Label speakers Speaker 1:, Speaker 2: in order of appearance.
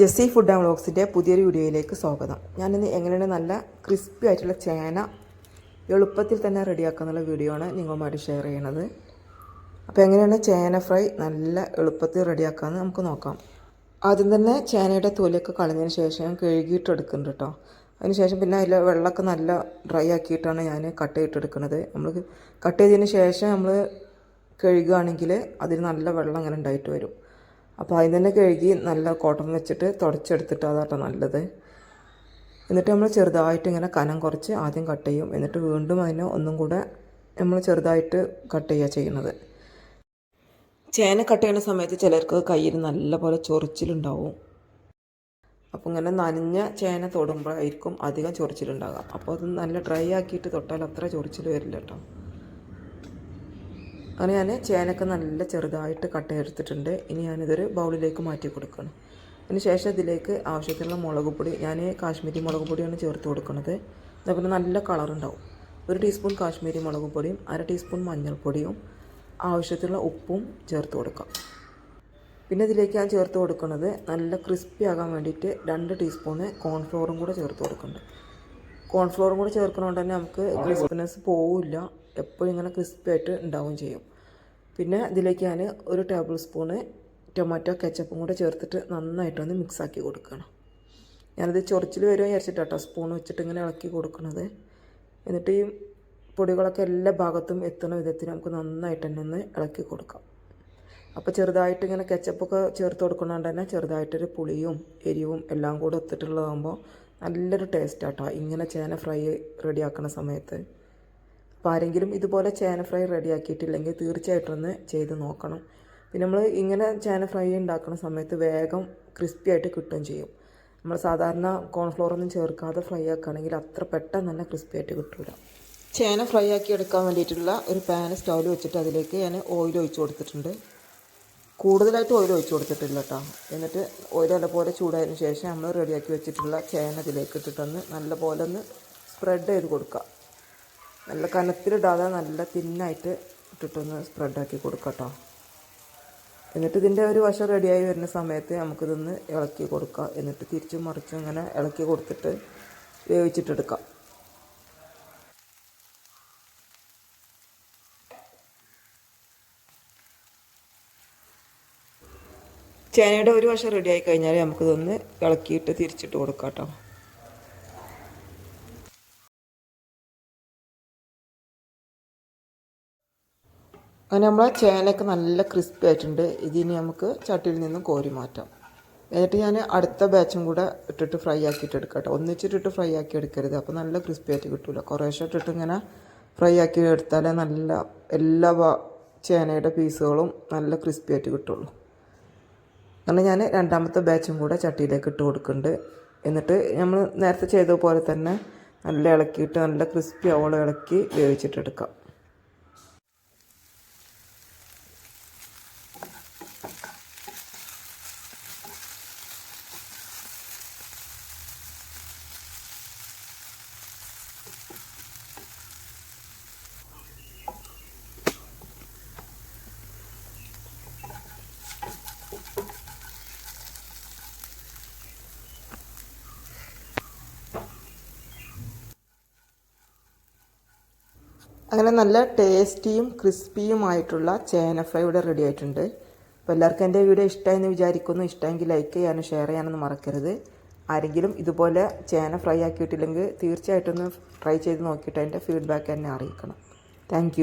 Speaker 1: Jessy food and വ്ളോഗ്സിന്റെ പുതിയൊരു വീഡിയോയിലേക്ക് സ്വാഗതം. ഞാനിന്ന് എങ്ങനെയാണ് നല്ല ക്രിസ്പി ആയിട്ടുള്ള ചേന എളുപ്പത്തിൽ തന്നെ റെഡിയാക്കാനുള്ള വീഡിയോ ആണ് നിങ്ങളുമായിട്ട് ഷെയർ ചെയ്യണത്. അപ്പോൾ എങ്ങനെയാണ് ചേന ഫ്രൈ നല്ല എളുപ്പത്തിൽ റെഡിയാക്കാമെന്ന് നമുക്ക് നോക്കാം. ആദ്യം തന്നെ ചേനയുടെ തൊലിയൊക്കെ കളഞ്ഞതിന് ശേഷം കഴുകിയിട്ടെടുക്കുന്നുണ്ട് കേട്ടോ. അതിന് ശേഷം പിന്നെ അതിൽ വെള്ളമൊക്കെ നല്ല ഡ്രൈ ആക്കിയിട്ടാണ് ഞാൻ കട്ട് ചെയ്തിട്ടെടുക്കുന്നത് നമ്മൾ കട്ട് ചെയ്തതിന് ശേഷം നമ്മൾ കഴുകുകയാണെങ്കിൽ അതിന് നല്ല വെള്ളം അങ്ങനെ ഉണ്ടായിട്ട് വരും. അപ്പോൾ അതിന് തന്നെ കഴുകി നല്ല കോട്ടൺ വെച്ചിട്ട് തുടച്ചെടുത്തിട്ട് അതാട്ടോ നല്ലത്. എന്നിട്ട് നമ്മൾ ചെറുതായിട്ട് ഇങ്ങനെ കനം കുറച്ച് ആദ്യം കട്ട് ചെയ്യും. എന്നിട്ട് വീണ്ടും അതിനെ ഒന്നും കൂടെ നമ്മൾ ചെറുതായിട്ട് കട്ട് ചെയ്യുക ചെയ്യുന്നത്. ചേന കട്ട് ചെയ്യുന്ന സമയത്ത് ചിലർക്ക് കയ്യിൽ നല്ലപോലെ ചൊറിച്ചിലുണ്ടാവും. അപ്പോൾ ഇങ്ങനെ നനഞ്ഞ ചേന തൊടുമ്പോഴായിരിക്കും അധികം ചൊറിച്ചിലുണ്ടാകുക അപ്പോൾ അത് നല്ല ഡ്രൈ ആക്കിയിട്ട് തൊട്ടാൽ അത്ര ചൊറിച്ചിൽ വരില്ല കേട്ടോ അങ്ങനെ ഞാൻ ചേനക്ക നല്ല ചെറുതായിട്ട് കട്ട് ചെയ്തെടുത്തിട്ടുണ്ട് ഇനി ഞാനിതൊരു ബൗളിലേക്ക് മാറ്റി കൊടുക്കണം. അതിന് ശേഷം ഇതിലേക്ക് ആവശ്യത്തിനുള്ള മുളക് പൊടി ഞാൻ കാശ്മീരി മുളക് പൊടിയാണ് ചേർത്ത് കൊടുക്കുന്നത്. അതേപോലെ നല്ല കളറുണ്ടാവും ഒരു ടീസ്പൂൺ കാശ്മീരി മുളക് പൊടിയും അര ടീസ്പൂൺ മഞ്ഞൾപ്പൊടിയും ആവശ്യത്തിനുള്ള ഉപ്പും ചേർത്ത് കൊടുക്കാം. പിന്നെ ഇതിലേക്ക് ഞാൻ ചേർത്ത് കൊടുക്കുന്നത് നല്ല ക്രിസ്പി ആകാൻ വേണ്ടിയിട്ട് രണ്ട് ടീസ്പൂണ് കോൺഫ്ലോറും കൂടെ ചേർത്ത് കൊടുക്കുന്നുണ്ട്. കോൺഫ്ലോറും കൂടി ചേർക്കുന്നതുകൊണ്ട് തന്നെ നമുക്ക് ക്രിസ്പിനെസ് പോവില്ല. എപ്പോഴും ഇങ്ങനെ ക്രിസ്പി ആയിട്ട് ഉണ്ടാവുകയും ചെയ്യും. പിന്നെ ഇതിലേക്ക് ഞാൻ ഒരു ടേബിൾ സ്പൂണ് ടൊമാറ്റോ കെച്ചപ്പും കൂടെ ചേർത്തിട്ട് നന്നായിട്ടൊന്ന് മിക്സ് ആക്കി കൊടുക്കണം. ഞാനത് ചൊറിച്ചിൽ വരുമോ വിചാരിച്ചിട്ടാട്ടോ സ്പൂൺ വെച്ചിട്ട് ഇങ്ങനെ ഇളക്കി കൊടുക്കുന്നത് എന്നിട്ട് ഈ പൊടികളൊക്കെ എല്ലാ ഭാഗത്തും എത്തുന്ന വിധത്തിൽ നമുക്ക് നന്നായിട്ട് തന്നെ ഒന്ന് ഇളക്കി കൊടുക്കാം. അപ്പോൾ ചെറുതായിട്ട് ഇങ്ങനെ കെച്ചപ്പൊക്കെ ചേർത്ത് കൊടുക്കുന്നതുകൊണ്ട് തന്നെ ചെറുതായിട്ടൊരു പുളിയും എരിവും എല്ലാം കൂടെ ഒത്തിട്ടുള്ളതാകുമ്പോൾ നല്ലൊരു ടേസ്റ്റ് ആട്ടോ ഇങ്ങനെ ചേന ഫ്രൈ റെഡിയാക്കുന്ന സമയത്ത്. അപ്പോൾ ആരെങ്കിലും ഇതുപോലെ ചേന ഫ്രൈ റെഡിയാക്കിയിട്ടില്ലെങ്കിൽ തീർച്ചയായിട്ടും ഒന്ന് ചെയ്ത് നോക്കണം. പിന്നെ നമ്മൾ ഇങ്ങനെ ചേന ഫ്രൈ ഉണ്ടാക്കുന്ന സമയത്ത് വേഗം ക്രിസ്പി ആയിട്ട് കിട്ടുകയും ചെയ്യും. നമ്മൾ സാധാരണ കോൺഫ്ലോർ ഒന്നും ചേർക്കാതെ ഫ്രൈ ആക്കുകയാണെങ്കിൽ അത്ര പെട്ടെന്ന് തന്നെ ക്രിസ്പി ആയിട്ട് കിട്ടില്ല ചേന ഫ്രൈ ആക്കി എടുക്കാൻ വേണ്ടിയിട്ടുള്ള ഒരു പാൻ സ്റ്റൗവിൽ വെച്ചിട്ട് അതിലേക്ക് ഞാൻ ഓയിൽ ഒഴിച്ച് കൊടുത്തിട്ടുണ്ട്. കൂടുതലായിട്ട് ഓയിൽ ഒഴിച്ച് കൊടുത്തിട്ടില്ല കേട്ടോ എന്നിട്ട് ഓയിൽ നല്ലപോലെ ചൂടായതിന് ശേഷം നമ്മൾ റെഡിയാക്കി വെച്ചിട്ടുള്ള ചേന ഇതിലേക്ക് ഇട്ടിട്ടൊന്ന് നല്ലപോലെ ഒന്ന് സ്പ്രെഡ് ചെയ്ത് കൊടുക്കുക നല്ല കനത്തിലിടാതെ നല്ല തിന്നായിട്ട് ഇട്ടിട്ടൊന്ന് സ്പ്രെഡാക്കി കൊടുക്കുക കേട്ടോ എന്നിട്ട് ഇതിന്റെ ഒരു വശം റെഡിയായി വരുന്ന സമയത്ത് നമുക്കിതൊന്ന് ഇളക്കി കൊടുക്കുക എന്നിട്ട് തിരിച്ചും മറിച്ചും ഇങ്ങനെ ഇളക്കി കൊടുത്തിട്ട് വേവിച്ചിട്ടെടുക്കാം ചേനയുടെ ഒരു വശം റെഡി ആയി കഴിഞ്ഞാൽ നമുക്കിതൊന്ന് ഇളക്കിയിട്ട് തിരിച്ചിട്ട് കൊടുക്കാം കേട്ടോ. അങ്ങനെ നമ്മളെ ചേനയൊക്കെ നല്ല ക്രിസ്പി ആയിട്ടുണ്ട്. ഇതിനി നമുക്ക് ചട്ടിയിൽ നിന്നും കോരി മാറ്റാം. എന്നിട്ട് ഞാൻ അടുത്ത ബാച്ചും കൂടെ ഇട്ടിട്ട് ഫ്രൈ ആക്കിയിട്ട് എടുക്കാം കേട്ടോ. ഒന്നിച്ചിട്ടിട്ട് ഫ്രൈ ആക്കി എടുക്കരുത്. അപ്പോൾ നല്ല ക്രിസ്പി ആയിട്ട് കിട്ടില്ല കുറേശ്ശെ ഇട്ടിട്ട് ഇങ്ങനെ ഫ്രൈ ആക്കി എടുത്താലേ നല്ല എല്ലാ ചേനയുടെ പീസുകളും നല്ല ക്രിസ്പി ആയിട്ട് കിട്ടുള്ളൂ. അങ്ങനെ ഞാൻ രണ്ടാമത്തെ ബാച്ചും കൂടെ ചട്ടിയിലേക്ക് ഇട്ട് കൊടുക്കുന്നുണ്ട്. എന്നിട്ട് നമ്മൾ നേരത്തെ ചെയ്ത പോലെ തന്നെ നല്ല ഇളക്കിയിട്ട് നല്ല ക്രിസ്പി ആവോളം ഇളക്കി വേവിച്ചിട്ടെടുക്കാം അങ്ങനെ നല്ല ടേസ്റ്റിയും ക്രിസ്പിയുമായിട്ടുള്ള ചേന ഫ്രൈ ഇവിടെ റെഡി ആയിട്ടുണ്ട്. അപ്പോൾ എല്ലാവർക്കും എന്റെ വീഡിയോ ഇഷ്ടമായെന്ന് വിചാരിക്കുന്നു. ഇഷ്ടമെങ്കിൽ ലൈക്ക് ചെയ്യാനും ഷെയർ ചെയ്യാനൊന്നും മറക്കരുത്. ആരെങ്കിലും ഇതുപോലെ ചേന ഫ്രൈ ആക്കിയിട്ടില്ലെങ്കിൽ തീർച്ചയായിട്ടും ഒന്ന് ട്രൈ ചെയ്ത് നോക്കിയിട്ട് അതിന്റെ ഫീഡ്ബാക്ക് എന്നെ അറിയിക്കണം. താങ്ക്